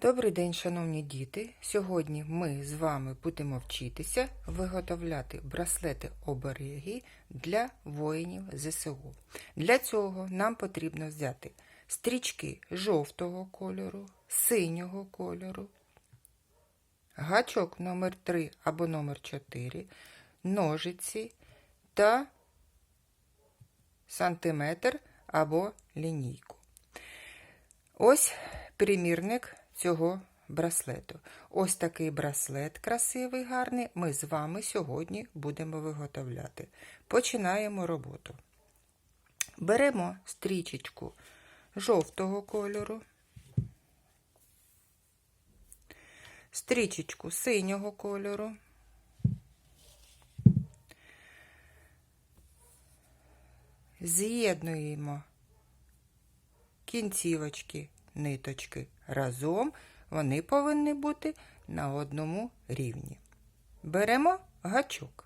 Добрий день, шановні діти! Сьогодні ми з вами будемо вчитися виготовляти браслети обереги для воїнів ЗСУ. Для цього нам потрібно взяти стрічки жовтого кольору, синього кольору, гачок номер 3 або номер 4, ножиці та сантиметр або лінійку. Ось примірник цього браслету. Ось такий браслет красивий, гарний. Ми з вами сьогодні будемо виготовляти. Починаємо роботу. Беремо стрічечку жовтого кольору, стрічечку синього кольору. З'єднуємо кінцівочки ниточки разом, вони повинні бути на одному рівні. Беремо гачок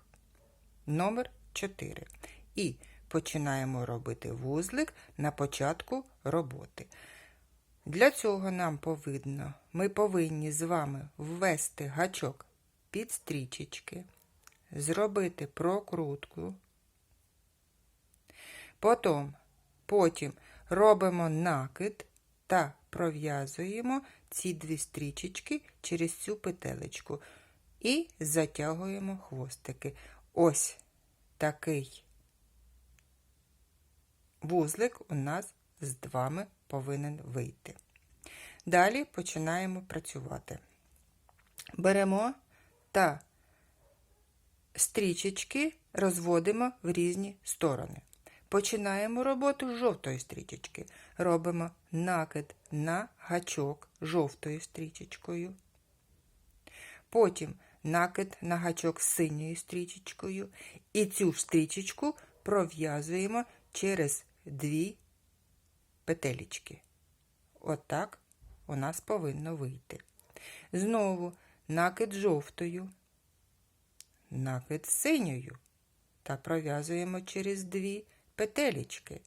номер 4 і починаємо робити вузлик на початку роботи. Для цього нам повинно, ми повинні з вами ввести гачок під стрічечки, зробити прокрутку, потім, потім робимо накид та пров'язуємо ці дві стрічечки через цю петелечку і затягуємо хвостики. Ось такий вузлик у нас з вами повинен вийти. Далі починаємо працювати. Беремо та стрічечки розводимо в різні сторони. Починаємо роботу з жовтої стрічечки. Робимо накид на гачок жовтою стрічечкою. Потім накид на гачок синьою стрічечкою. І цю стрічечку пров'язуємо через дві петелечки. Отак у нас повинно вийти. Знову накид жовтою, накид синьою та пров'язуємо через дві петелечки.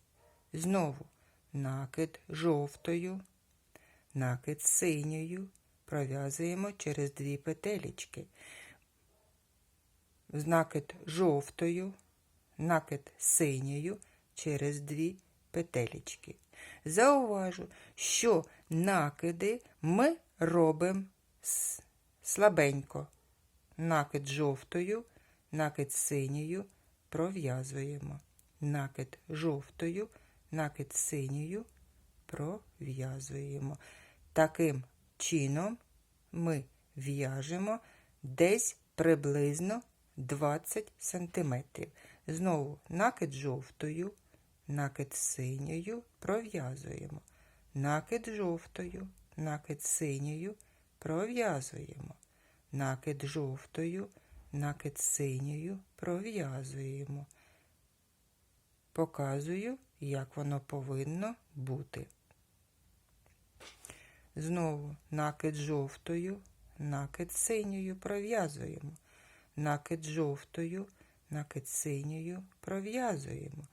Знову накид жовтою, накид синьою, пров'язуємо через дві петелечки. Накид жовтою, накид синьою через дві петелечки. Зауважу, що накиди ми робимо слабенько. Накид жовтою, накид синьою пров'язуємо накид жовтою, накид синьою пров'язуємо. Таким чином ми в'яжемо десь приблизно 20 см. Знову накид жовтою, накид синьою пров'язуємо. Накид жовтою, накид синьою пров'язуємо. Накид жовтою, накид синьою пров'язуємо показую, як воно повинно бути. Знову накид жовтою, накид синьою пров'язуємо. Накид жовтою, накид синьою пров'язуємо.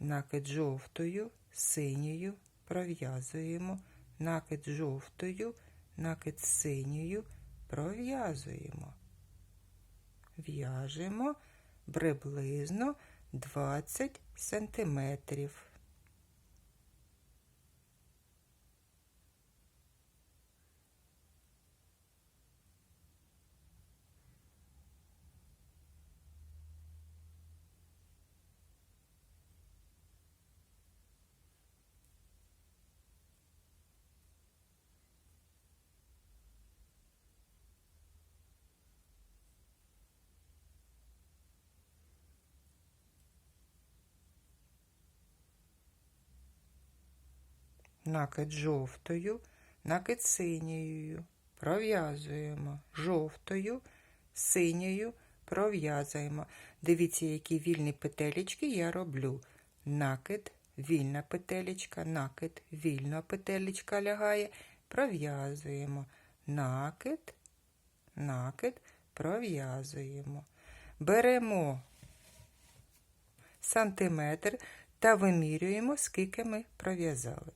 Накид жовтою, синьою пров'язуємо. Накид жовтою, накид синьою пров'язуємо. В'яжемо приблизно 20 сантиметрів. Накид жовтою, накид синьою, пров'язуємо жовтою, синьою пров'язуємо. Дивіться, які вільні петелечки я роблю. Накид, вільна петелечка, накид, вільна петелечка лягає, пров'язуємо. Накид, накид, пров'язуємо. Беремо сантиметр та вимірюємо, скільки ми пров'язали.